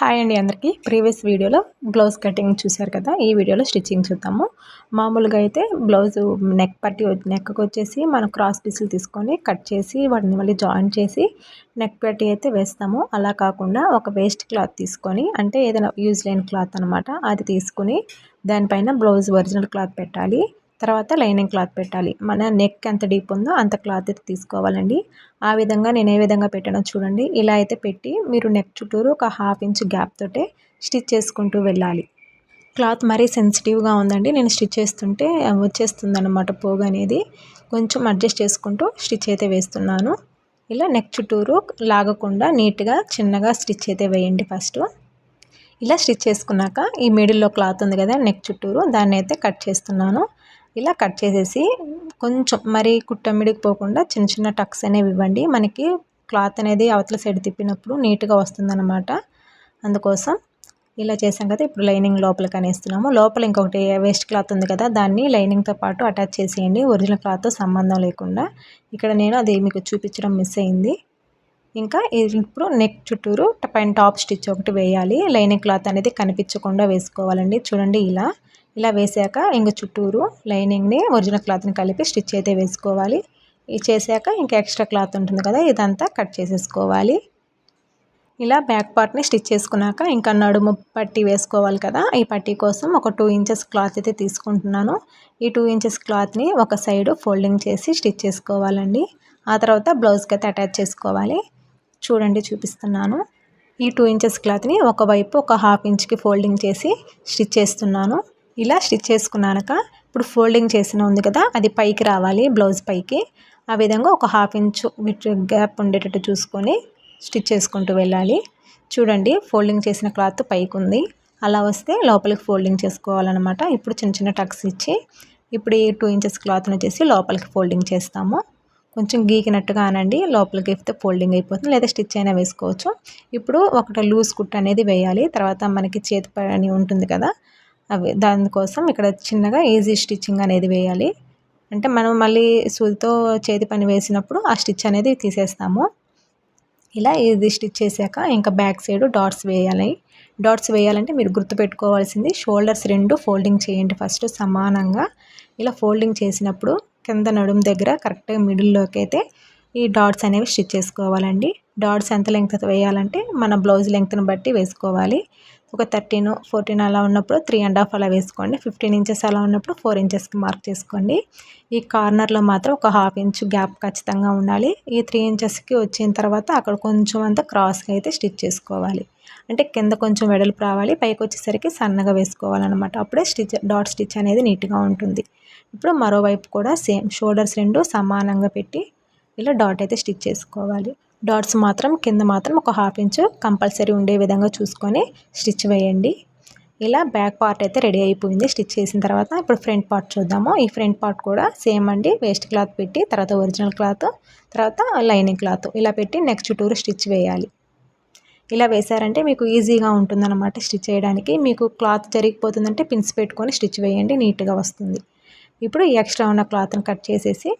Hi అండి అందరికీ. Previous వీడియోలో బ్లౌజ్ కటింగ్ చూశారు కదా ఈ వీడియోలో స్టిచ్చింగ్ చూద్దాము. మామూలుగా అయితే బ్లౌజ్ నెక్ పట్టి నెక్కకు వచ్చేసి మనం క్రాస్ పీసులు తీసుకొని కట్ చేసి వాటిని మళ్ళీ జాయిన్ చేసి నెక్ పట్టి అయితే వేస్తాము. అలా కాకుండా ఒక వేస్ట్ క్లాత్ తీసుకొని అంటే ఏదైనా యూజ్ లేని క్లాత్ అనమాట అది తీసుకుని దానిపైన బ్లౌజ్ ఒరిజినల్ క్లాత్ పెట్టాలి. తర్వాత లైనింగ్ క్లాత్ పెట్టాలి. మన నెక్ ఎంత డీప్ ఉందో అంత క్లాత్ అయితే తీసుకోవాలండి. ఆ విధంగా నేను ఏ విధంగా పెట్టానో చూడండి. ఇలా అయితే పెట్టి మీరు నెక్ చుట్టూరు ఒక హాఫ్ ఇంచ్ గ్యాప్ తోటే స్టిచ్ చేసుకుంటూ వెళ్ళాలి. క్లాత్ మరీ సెన్సిటివ్గా ఉందండి. నేను స్టిచ్ చేస్తుంటే వచ్చేస్తుంది అనమాట పోగు అనేది. కొంచెం అడ్జస్ట్ చేసుకుంటూ స్టిచ్ అయితే వేస్తున్నాను. ఇలా నెక్ చుట్టూరు లాగకుండా నీట్గా చిన్నగా స్టిచ్ అయితే వేయండి ఫస్ట్. ఇలా స్టిచ్ చేసుకున్నాక ఈ మిడిల్లో క్లాత్ ఉంది కదా నెక్ చుట్టూరు దాన్ని అయితే కట్ చేస్తున్నాను. ఇలా కట్ చేసేసి కొంచెం మరి కుట్టమిడికి పోకుండా చిన్న చిన్న టక్స్ అనేవి ఇవ్వండి. మనకి క్లాత్ అనేది అవతల సైడ్ తిప్పినప్పుడు నీట్గా వస్తుందన్నమాట. అందుకోసం ఇలా చేసాం కదా ఇప్పుడు లైనింగ్ లోపలికి అనేస్తున్నాము. లోపల ఇంకొకటి వేస్ట్ క్లాత్ ఉంది కదా దాన్ని లైనింగ్తో పాటు అటాచ్ చేసేయండి. ఒరిజినల్ క్లాత్తో సంబంధం లేకుండా. ఇక్కడ నేను అది మీకు చూపించడం మిస్ అయింది. ఇంకా ఇప్పుడు నెక్ చుట్టూరు పైన టాప్ స్టిచ్ ఒకటి వేయాలి. లైనింగ్ క్లాత్ అనేది కనిపించకుండా వేసుకోవాలండి. చూడండి ఇలా. ఇలా వేసాక ఇంక చుట్టూరు లైనింగ్ని ఒరిజినల్ క్లాత్ని కలిపి స్టిచ్ అయితే వేసుకోవాలి. ఇది చేశాక ఇంకా ఎక్స్ట్రా క్లాత్ ఉంటుంది కదా ఇదంతా కట్ చేసేసుకోవాలి. ఇలా బ్యాక్ పార్ట్ని స్టిచ్ చేసుకున్నాక ఇంకా నడుము పట్టి వేసుకోవాలి కదా ఈ పట్టీ కోసం ఒక టూ ఇంచెస్ క్లాత్ అయితే తీసుకుంటున్నాను. ఈ టూ ఇంచెస్ క్లాత్ని ఒక సైడ్ ఫోల్డింగ్ చేసి స్టిచ్ చేసుకోవాలండి. ఆ తర్వాత బ్లౌజ్కి అయితే అటాచ్ చేసుకోవాలి. చూడండి చూపిస్తున్నాను. ఈ టూ ఇంచెస్ క్లాత్ని ఒకవైపు ఒక హాఫ్ ఇంచ్కి ఫోల్డింగ్ చేసి స్టిచ్ చేస్తున్నాను. ఇలా స్టిచ్ చేసుకున్నాక ఇప్పుడు ఫోల్డింగ్ చేసిన ఉంది కదా అది పైకి రావాలి బ్లౌజ్ పైకి. ఆ విధంగా ఒక హాఫ్ ఇంచు గ్యాప్ ఉండేటట్టు చూసుకొని స్టిచ్ చేసుకుంటూ వెళ్ళాలి. చూడండి ఫోల్డింగ్ చేసిన క్లాత్ పైకి ఉంది అలా వస్తే లోపలికి ఫోల్డింగ్ చేసుకోవాలన్నమాట. ఇప్పుడు చిన్న చిన్న టక్స్ ఇచ్చి ఇప్పుడు ఈ టూ ఇంచెస్ క్లాత్ని వచ్చేసి లోపలికి ఫోల్డింగ్ చేస్తాము. కొంచెం గీకినట్టుగా అనండి లోపలికి వేస్తే ఫోల్డింగ్ అయిపోతుంది. లేదా స్టిచ్ అయినా వేసుకోవచ్చు. ఇప్పుడు ఒకటి లూజ్ కుట్ అనేది వేయాలి. తర్వాత మనకి చేతి పని ఉంటుంది కదా అవి దానికోసం ఇక్కడ చిన్నగా ఈజీ స్టిచ్చింగ్ అనేది వేయాలి. అంటే మనం మళ్ళీ సూదితో చేతి పని వేసినప్పుడు ఆ స్టిచ్ అనేది తీసేస్తాము. ఇలా ఈజీ స్టిచ్ చేశాక ఇంకా బ్యాక్ సైడ్ డాట్స్ వేయాలి. డాట్స్ వేయాలంటే మీరు గుర్తుపెట్టుకోవాల్సింది షోల్డర్స్ రెండు ఫోల్డింగ్ చేయండి ఫస్ట్ సమానంగా. ఇలా ఫోల్డింగ్ చేసినప్పుడు కింద నడుము దగ్గర కరెక్ట్గా మిడిల్లోకి అయితే ఈ డాట్స్ అనేవి స్టిచ్ చేసుకోవాలండి. డాట్స్ ఎంత లెంగ్త్ వేయాలంటే మన బ్లౌజ్ లెంగ్త్ని బట్టి వేసుకోవాలి. ఒక థర్టీన్ ఫోర్టీన్ అలా ఉన్నప్పుడు త్రీ అండ్ హాఫ్ అలా వేసుకోండి. ఫిఫ్టీన్ ఇంచెస్ అలా ఉన్నప్పుడు ఫోర్ ఇంచెస్కి మార్క్ చేసుకోండి. ఈ కార్నర్లో మాత్రం ఒక హాఫ్ ఇంచ్ గ్యాప్ ఖచ్చితంగా ఉండాలి. ఈ త్రీ ఇంచెస్కి వచ్చిన తర్వాత అక్కడ కొంచెం అంతా క్రాస్గా అయితే స్టిచ్ చేసుకోవాలి. అంటే కింద కొంచెం వెడల్పు రావాలి. పైకి వచ్చేసరికి సన్నగా వేసుకోవాలన్నమాట. అప్పుడే స్టిచ్ డాట్ స్టిచ్ అనేది నీట్గా ఉంటుంది. ఇప్పుడు మరోవైపు కూడా సేమ్ షోల్డర్స్ రెండు సమానంగా పెట్టి ఇలా డాట్ అయితే స్టిచ్ చేసుకోవాలి. డాట్స్ మాత్రం కింద మాత్రం ఒక హాఫ్ ఇంచు కంపల్సరీ ఉండే విధంగా చూసుకొని స్టిచ్ వేయండి. ఇలా బ్యాక్ పార్ట్ అయితే రెడీ అయిపోయింది. స్టిచ్ చేసిన తర్వాత ఇప్పుడు ఫ్రంట్ పార్ట్ చూద్దాము. ఈ ఫ్రంట్ పార్ట్ కూడా సేమ్ అండి. వేస్ట్ క్లాత్ పెట్టి తర్వాత ఒరిజినల్ క్లాత్ తర్వాత లైనింగ్ క్లాత్ ఇలా పెట్టి నెక్స్ట్ చుట్టూరు స్టిచ్ వేయాలి. ఇలా వేసారంటే మీకు ఈజీగా ఉంటుందన్నమాట స్టిచ్ చేయడానికి. మీకు క్లాత్ జరిగిపోతుందంటే పిన్స్ పెట్టుకొని స్టిచ్ వేయండి. నీట్గా వస్తుంది. ఇప్పుడు ఎక్స్ట్రా ఉన్న క్లాత్ని కట్ చేసేసి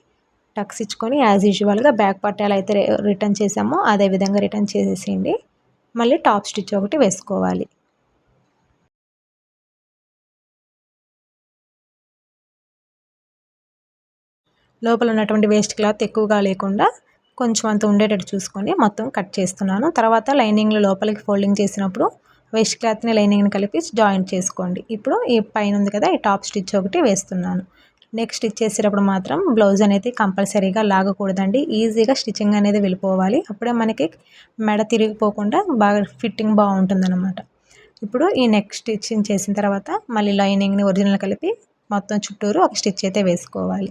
టక్స్ ఇచ్చుకొని యాజ్ యూజువల్గా బ్యాక్ పార్ట్ ఎలా అయితే రిటర్న్ చేసామో అదే విధంగా రిటర్న్ చేసేసేయండి. మళ్ళీ టాప్ స్టిచ్ ఒకటి వేసుకోవాలి. లోపల ఉన్నటువంటి వేస్ట్ క్లాత్ ఎక్కువగా లేకుండా కొంచెం అంత ఉండేటట్టు చూసుకొని మొత్తం కట్ చేస్తున్నాను. తర్వాత లైనింగ్లో లోపలికి ఫోల్డింగ్ చేసినప్పుడు వేస్ట్ క్లాత్ని లైనింగ్ని కలిపి జాయింట్ చేసుకోండి. ఇప్పుడు ఈ పైన ఉంది కదా ఈ టాప్ స్టిచ్ ఒకటి వేస్తున్నాను. నెక్ స్టిచ్ చేసేటప్పుడు మాత్రం బ్లౌజ్ అనేది కంపల్సరీగా లాగకూడదండి. ఈజీగా స్టిచ్చింగ్ అనేది వెళ్ళిపోవాలి. అప్పుడే మనకి మెడ తిరిగిపోకుండా బాగా ఫిట్టింగ్ బాగుంటుందన్నమాట. ఇప్పుడు ఈ నెక్ స్టిచ్చింగ్ చేసిన తర్వాత మళ్ళీ లైనింగ్ని ఒరిజినల్ కలిపి మొత్తం చుట్టూరు ఒక స్టిచ్ అయితే వేసుకోవాలి.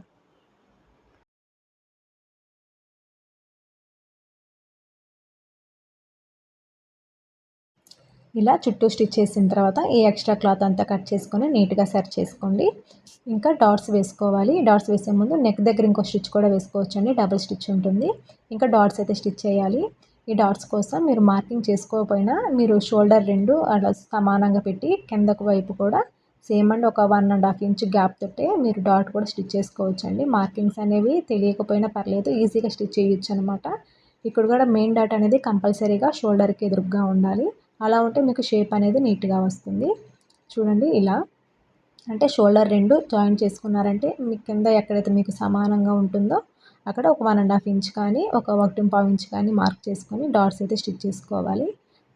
ఇలా చుట్టూ స్టిచ్ చేసిన తర్వాత ఈ ఎక్స్ట్రా క్లాత్ అంతా కట్ చేసుకొని నీట్గా సెట్ చేసుకోండి. ఇంకా డాట్స్ వేసుకోవాలి. డాట్స్ వేసే ముందు నెక్ దగ్గర ఇంకో స్టిచ్ కూడా వేసుకోవచ్చు అండి డబుల్ స్టిచ్ ఉంటుంది. ఇంకా డాట్స్ అయితే స్టిచ్ చేయాలి. ఈ డాట్స్ కోసం మీరు మార్కింగ్ చేసుకోకపోయినా మీరు షోల్డర్ రెండు అలా సమానంగా పెట్టి కిందకు వైపు కూడా సేమ్ అండ్ ఒక one and half inch gap తోటే మీరు డాట్ కూడా స్టిచ్ చేసుకోవచ్చు అండి మార్కింగ్స్ అనేవి తెలియకపోయినా పర్లేదు ఈజీగా స్టిచ్ చేయొచ్చు అనమాట ఇక్కడ కూడా మెయిన్ డాట్ అనేది కంపల్సరీగా షోల్డర్కి ఎదురుగా ఉండాలి. అలా ఉంటే మీకు షేప్ అనేది నీట్గా వస్తుంది. చూడండి ఇలా. అంటే షోల్డర్ రెండు జాయిన్ చేసుకున్నారంటే మీ కింద ఎక్కడైతే మీకు సమానంగా ఉంటుందో అక్కడ ఒక వన్ అండ్ హాఫ్ ఇంచ్ కానీ ఒక ఒకటి పావు ఇంచ్ కానీ మార్క్ చేసుకొని డాట్స్ అయితే స్టిచ్ చేసుకోవాలి.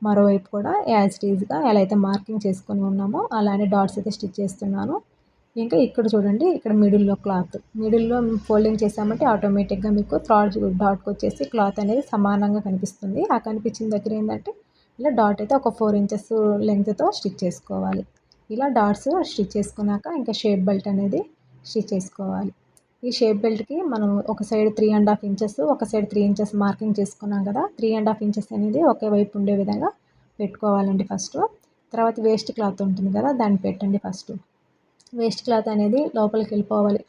మరోవైపు కూడా యాజ్ టీజ్గా ఎలా అయితే మార్కింగ్ చేసుకొని ఉన్నామో అలానే డాట్స్ అయితే స్టిచ్ చేస్తున్నాను. ఇంకా ఇక్కడ చూడండి ఇక్కడ మిడిల్లో క్లాత్. మిడిల్లో ఫోల్డింగ్ చేసామంటే ఆటోమేటిక్గా మీకు థ్రాడ్ డాట్కి వచ్చేసి క్లాత్ అనేది సమానంగా కనిపిస్తుంది. ఆ కనిపించిన దగ్గర ఏంటంటే ఇలా డాట్ అయితే ఒక ఫోర్ ఇంచెస్ లెంగ్త్తో స్టిచ్ చేసుకోవాలి. ఇలా డాట్స్ స్టిచ్ చేసుకున్నాక ఇంకా షేప్ బెల్ట్ అనేది స్టిచ్ చేసుకోవాలి. ఈ షేప్ బెల్ట్కి మనం ఒక side three and half inches ఒక సైడ్ త్రీ ఇంచెస్ మార్కింగ్ చేసుకున్నాం కదా త్రీ అండ్ హాఫ్ ఇంచెస్ అనేది ఒకే వైపు ఉండే విధంగా పెట్టుకోవాలండి ఫస్ట్. తర్వాత వేస్ట్ క్లాత్ ఉంటుంది కదా దాన్ని పెట్టండి ఫస్ట్. వేస్ట్ క్లాత్ అనేది లోపలికి వెళ్ళిపోవాలి.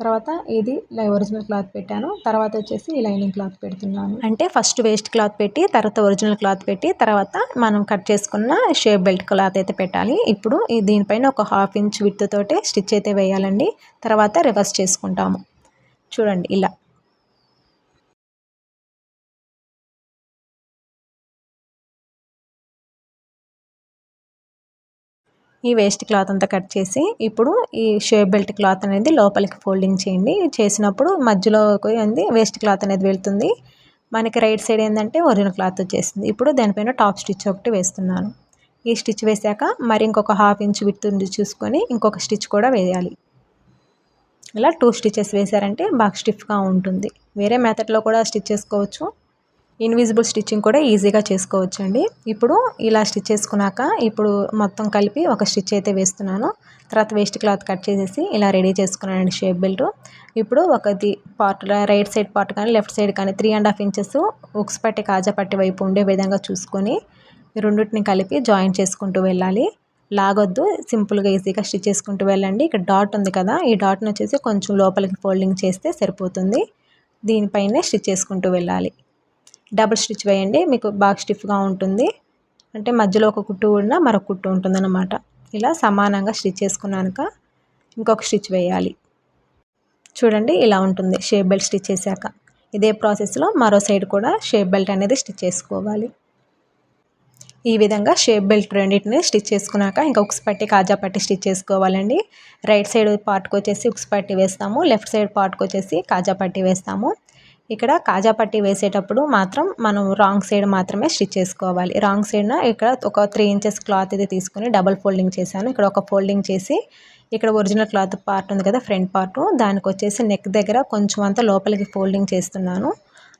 తర్వాత ఇది ఒరిజినల్ క్లాత్ పెట్టాను. తర్వాత వచ్చేసి ఈ లైనింగ్ క్లాత్ పెడుతున్నాను. అంటే ఫస్ట్ వేస్ట్ క్లాత్ పెట్టి తర్వాత ఒరిజినల్ క్లాత్ పెట్టి తర్వాత మనం కట్ చేసుకున్న షేప్ బెల్ట్ క్లాత్ అయితే పెట్టాలి. ఇప్పుడు దీనిపైన ఒక హాఫ్ ఇంచ్ విత్ తోటే స్టిచ్ అయితే వేయాలండి. తర్వాత రివర్స్ చేసుకుంటాము. చూడండి ఇలా. ఈ వేస్ట్ క్లాత్ అంతా కట్ చేసి ఇప్పుడు ఈ షేప్ బెల్ట్ క్లాత్ అనేది లోపలికి ఫోల్డింగ్ చేయండి. చేసినప్పుడు మధ్యలో అంది వేస్ట్ క్లాత్ అనేది వెళ్తుంది. మనకి రైట్ సైడ్ ఏంటంటే ఒరిజినల్ క్లాత్ వచ్చేసింది. ఇప్పుడు దానిపైన టాప్ స్టిచ్ ఒకటి వేస్తున్నాను. ఈ స్టిచ్ వేసాక మరి ఇంకొక హాఫ్ ఇంచ్ విత్ చూసుకొని ఇంకొక స్టిచ్ కూడా వేయాలి. ఇలా టూ స్టిచెస్ వేసారంటే బాగా స్టిఫ్గా ఉంటుంది. వేరే మెథడ్లో కూడా స్టిచ్ చేసుకోవచ్చు. ఇన్విజిబుల్ స్టిచ్చింగ్ కూడా ఈజీగా చేసుకోవచ్చండి. ఇప్పుడు ఇలా స్టిచ్ చేసుకున్నాక ఇప్పుడు మొత్తం కలిపి ఒక స్టిచ్ అయితే వేస్తున్నాను. తర్వాత వేస్ట్ క్లాత్ కట్ చేసేసి ఇలా రెడీ చేసుకున్నానండి షేప్ బెల్ట్ ఇప్పుడు ఒకది పార్ట్ రైట్ సైడ్ పార్ట్ కానీ లెఫ్ట్ సైడ్ కానీ త్రీ అండ్ హాఫ్ ఇంచెస్ ఉక్స్ పట్టి కాజా పట్టి వైపు ఉండే విధంగా చూసుకొని రెండింటిని కలిపి జాయిన్ చేసుకుంటూ వెళ్ళాలి. లాగొద్దు సింపుల్గా ఈజీగా స్టిచ్ చేసుకుంటూ వెళ్ళండి. ఇక్కడ డాట్ ఉంది కదా ఈ డాట్ని వచ్చేసి కొంచెం లోపలికి ఫోల్డింగ్ చేస్తే సరిపోతుంది. దీనిపైనే స్టిచ్ చేసుకుంటూ వెళ్ళాలి. డబుల్ స్టిచ్ వేయండి మీకు బాగా స్టిఫ్గా ఉంటుంది. అంటే మధ్యలో ఒక కుట్టు ఉన్న మరొక కుట్టు ఉంటుందన్నమాట. ఇలా సమానంగా స్టిచ్ చేసుకున్నాక ఇంకొక స్టిచ్ వేయాలి. చూడండి ఇలా ఉంటుంది. షేప్ బెల్ట్ స్టిచ్ చేశాక. ఇదే ప్రాసెస్లో మరో సైడ్ కూడా షేప్ బెల్ట్ అనేది స్టిచ్ చేసుకోవాలి. ఈ విధంగా షేప్ బెల్ట్ రెండింటిని స్టిచ్ చేసుకున్నాక ఇంకా ఉక్స్ పట్టి కాజా పట్టి స్టిచ్ చేసుకోవాలండి. రైట్ సైడ్ పార్ట్కి వచ్చేసి ఉక్స్ పట్టి వేస్తాము లెఫ్ట్ సైడ్ పార్ట్కి వచ్చేసి కాజా పట్టి వేస్తాము. ఇక్కడ కాజా పట్టి వేసేటప్పుడు మాత్రం మనం రాంగ్ సైడ్ మాత్రమే స్టిచ్ చేసుకోవాలి. రాంగ్ సైడ్న ఇక్కడ ఒక త్రీ ఇంచెస్ క్లాత్ ఇది తీసుకుని డబల్ ఫోల్డింగ్ చేశాను. ఇక్కడ ఒక ఫోల్డింగ్ చేసి ఇక్కడ ఒరిజినల్ క్లాత్ పార్ట్ ఉంది కదా ఫ్రంట్ పార్ట్. దానికి వచ్చేసి నెక్ దగ్గర కొంచెం అంత లోపలికి ఫోల్డింగ్ చేస్తున్నాను.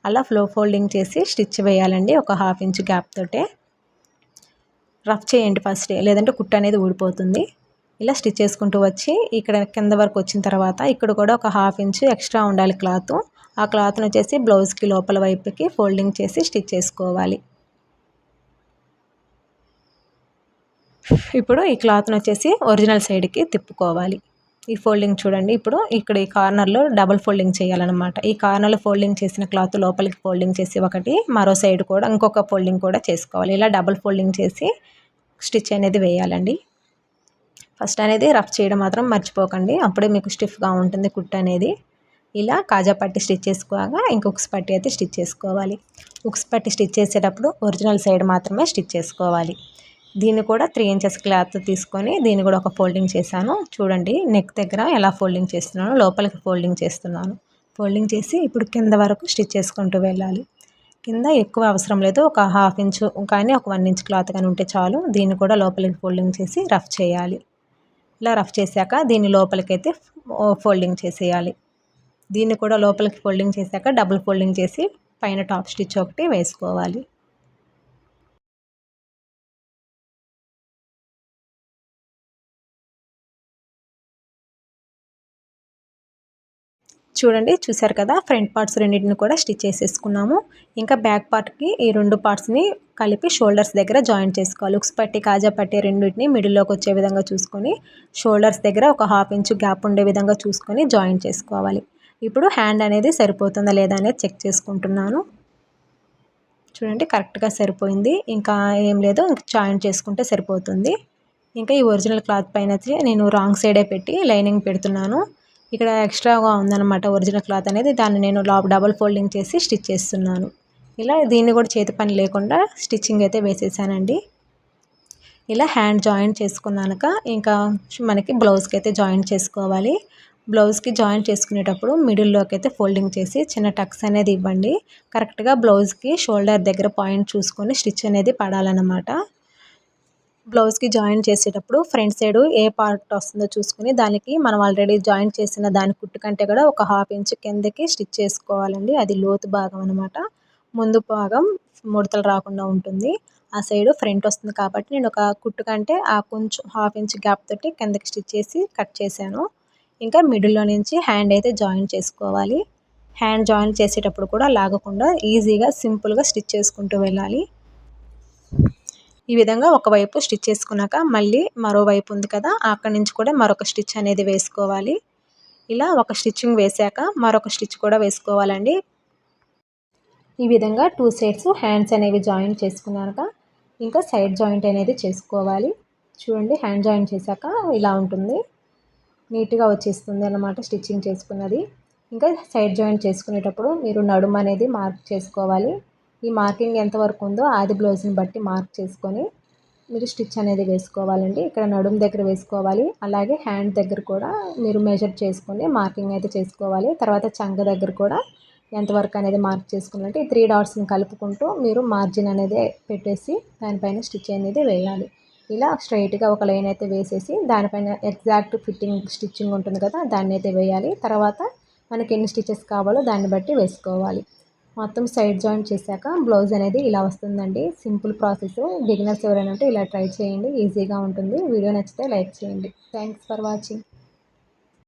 అలా ఫ్లో ఫోల్డింగ్ చేసి స్టిచ్ వేయాలండి ఒక హాఫ్ ఇంచ్ గ్యాప్ తోటే. రఫ్ చేయండి ఫస్ట్. లేదంటే కుట్ట అనేది ఊడిపోతుంది. ఇలా స్టిచ్ చేసుకుంటూ వచ్చి ఇక్కడ కింద వరకు వచ్చిన తర్వాత ఇక్కడ కూడా ఒక హాఫ్ ఇంచ్ ఎక్స్ట్రా ఉండాలి క్లాత్. ఆ క్లాత్ని వచ్చేసి బ్లౌజ్కి లోపల వైపుకి ఫోల్డింగ్ చేసి స్టిచ్ చేసుకోవాలి. ఇప్పుడు ఈ క్లాత్ని వచ్చేసి ఒరిజినల్ సైడ్కి తిప్పుకోవాలి. ఈ ఫోల్డింగ్ చూడండి ఇప్పుడు ఇక్కడ ఈ కార్నర్లో డబుల్ ఫోల్డింగ్ చేయాలన్నమాట. ఈ కార్నర్లో ఫోల్డింగ్ చేసిన క్లాత్ లోపలికి ఫోల్డింగ్ చేసి ఒకటి మరో సైడ్ కూడా ఇంకొక ఫోల్డింగ్ కూడా చేసుకోవాలి. ఇలా డబుల్ ఫోల్డింగ్ చేసి స్టిచ్ అనేది వేయాలండి. ఫస్ట్ అనేది రఫ్ చేయడం మాత్రం మర్చిపోకండి. అప్పుడే మీకు స్టిఫ్గా ఉంటుంది కుట్ అనేది. ఇలా కాజా పట్టి స్టిచ్ చేసుకోగా ఇంకొక పట్టి అయితే స్టిచ్ చేసుకోవాలి. ఉక్స్ పట్టి స్టిచ్ చేసేటప్పుడు ఒరిజినల్ సైడ్ మాత్రమే స్టిచ్ చేసుకోవాలి. దీన్ని కూడా త్రీ ఇంచెస్ క్లాత్ తీసుకొని దీన్ని కూడా ఒక ఫోల్డింగ్ చేశాను. చూడండి నెక్ దగ్గర ఎలా ఫోల్డింగ్ చేస్తున్నాను లోపలికి ఫోల్డింగ్ చేస్తున్నాను. ఫోల్డింగ్ చేసి ఇప్పుడు కింద వరకు స్టిచ్ చేసుకుంటూ వెళ్ళాలి. కింద ఎక్కువ అవసరం లేదు. ఒక హాఫ్ ఇంచు కానీ ఒక వన్ ఇంచ్ క్లాత్ కానీ ఉంటే చాలు. దీన్ని కూడా లోపలికి ఫోల్డింగ్ చేసి రఫ్ చేయాలి. ఇలా రఫ్ చేశాక దీన్ని లోపలికైతే ఫోల్డింగ్ చేసేయాలి. దీన్ని కూడా లోపలికి ఫోల్డింగ్ చేశాక డబుల్ ఫోల్డింగ్ చేసి పైన టాప్ స్టిచ్ ఒకటి వేసుకోవాలి. చూడండి చూసారు కదా ఫ్రంట్ పార్ట్స్ రెండింటిని కూడా స్టిచ్ చేసేసుకున్నాము. ఇంకా బ్యాక్ పార్ట్కి ఈ రెండు పార్ట్స్ని కలిపి షోల్డర్స్ దగ్గర జాయింట్ చేసుకోవాలి. ఉక్స్ పట్టి కాజా పట్టి రెండింటిని మిడిల్లోకి వచ్చే విధంగా చూసుకొని షోల్డర్స్ దగ్గర ఒక హాఫ్ ఇంచు గ్యాప్ ఉండే విధంగా చూసుకొని జాయింట్ చేసుకోవాలి. ఇప్పుడు హ్యాండ్ అనేది సరిపోతుందా లేదా అనేది చెక్ చేసుకుంటున్నాను. చూడండి కరెక్ట్గా సరిపోయింది. ఇంకా ఏం లేదు ఇంకా జాయింట్ చేసుకుంటే సరిపోతుంది. ఇంకా ఈ ఒరిజినల్ క్లాత్ పైన నేను రాంగ్ సైడే పెట్టి లైనింగ్ పెడుతున్నాను. ఇక్కడ ఎక్స్ట్రాగా ఉందన్నమాట ఒరిజినల్ క్లాత్ అనేది. దాన్ని నేను డబల్ ఫోల్డింగ్ చేసి స్టిచ్ చేస్తున్నాను. ఇలా దీన్ని కూడా చేతి పని లేకుండా స్టిచ్చింగ్ అయితే వేసేసానండి. ఇలా హ్యాండ్ జాయింట్ చేసుకున్నాక ఇంకా మనకి బ్లౌజ్కి అయితే జాయింట్ చేసుకోవాలి. బ్లౌజ్కి జాయింట్ చేసుకునేటప్పుడు మిడిల్లోకి అయితే ఫోల్డింగ్ చేసి చిన్న టక్స్ అనేది ఇవ్వండి. కరెక్ట్గా బ్లౌజ్కి షోల్డర్ దగ్గర పాయింట్ చూసుకొని స్టిచ్ అనేది పడాలన్నమాట. బ్లౌజ్కి జాయిన్ చేసేటప్పుడు ఫ్రంట్ సైడ్ ఏ పార్ట్ వస్తుందో చూసుకుని దానికి మనం ఆల్రెడీ జాయిన్ చేసిన దాని కుట్టు కంటే కూడా ఒక హాఫ్ ఇంచ్ కిందకి స్టిచ్ చేసుకోవాలండి. అది లోతు భాగం అనమాట ముందు భాగం ముడతలు రాకుండా ఉంటుంది. ఆ సైడ్ ఫ్రంట్ వస్తుంది కాబట్టి నేను ఒక కుట్టు కంటే ఆ కొంచెం హాఫ్ ఇంచ్ గ్యాప్ తోటి కిందకి స్టిచ్ చేసి కట్ చేశాను. ఇంకా మిడిల్లో నుంచి హ్యాండ్ అయితే జాయిన్ చేసుకోవాలి. హ్యాండ్ జాయిన్ చేసేటప్పుడు కూడా లాగకుండా ఈజీగా సింపుల్గా స్టిచ్ చేసుకుంటూ వెళ్ళాలి. ఈ విధంగా ఒకవైపు స్టిచ్ చేసుకున్నాక మళ్ళీ మరోవైపు ఉంది కదా అక్కడి నుంచి కూడా మరొక స్టిచ్ అనేది వేసుకోవాలి. ఇలా ఒక స్టిచ్చింగ్ వేసాక మరొక స్టిచ్ కూడా వేసుకోవాలండి. ఈ విధంగా టూ సైడ్స్ హ్యాండ్స్ అనేవి జాయిన్ చేసుకున్నాక ఇంకా సైడ్ జాయింట్ అనేది చేసుకోవాలి. చూడండి హ్యాండ్ జాయిన్ చేశాక ఇలా ఉంటుంది. నీట్గా వచ్చేస్తుంది అన్నమాట స్టిచ్చింగ్ చేసుకున్నది. ఇంకా సైడ్ జాయింట్ చేసుకునేటప్పుడు మీరు నడుము అనేది మార్క్ చేసుకోవాలి. ఈ మార్కింగ్ ఎంతవరకు ఉందో ఆది బ్లౌజ్ని బట్టి మార్క్ చేసుకొని మీరు స్టిచ్ అనేది వేసుకోవాలండి. ఇక్కడ నడుము దగ్గర వేసుకోవాలి. అలాగే హ్యాండ్ దగ్గర కూడా మీరు మెజర్ చేసుకొని మార్కింగ్ అయితే చేసుకోవాలి. తర్వాత చంగ దగ్గర కూడా ఎంతవరకు అనేది మార్క్ చేసుకున్నట్టు ఈ త్రీ డాట్స్ని కలుపుకుంటూ మీరు మార్జిన్ అనేది పెట్టేసి దానిపైన స్టిచ్ అనేది వేయాలి. ఇలా స్ట్రైట్గా ఒక లైన్ అయితే వేసేసి దానిపైన ఎగ్జాక్ట్ ఫిట్టింగ్ స్టిచ్చింగ్ ఉంటుంది కదా దాన్ని అయితే వేయాలి. తర్వాత మనకి ఎన్ని స్టిచెస్ కావాలో దాన్ని బట్టి వేసుకోవాలి. మొత్తం సైడ్ జాయిన్ చేశాక బ్లౌజ్ అనేది ఇలా వస్తుందండి. Simple process. బిగినర్స్ ఎవరైనా ఉంటే ఇలా ట్రై చేయండి. ఈజీగా ఉంటుంది. వీడియో నచ్చితే లైక్ చేయండి. Thanks for watching.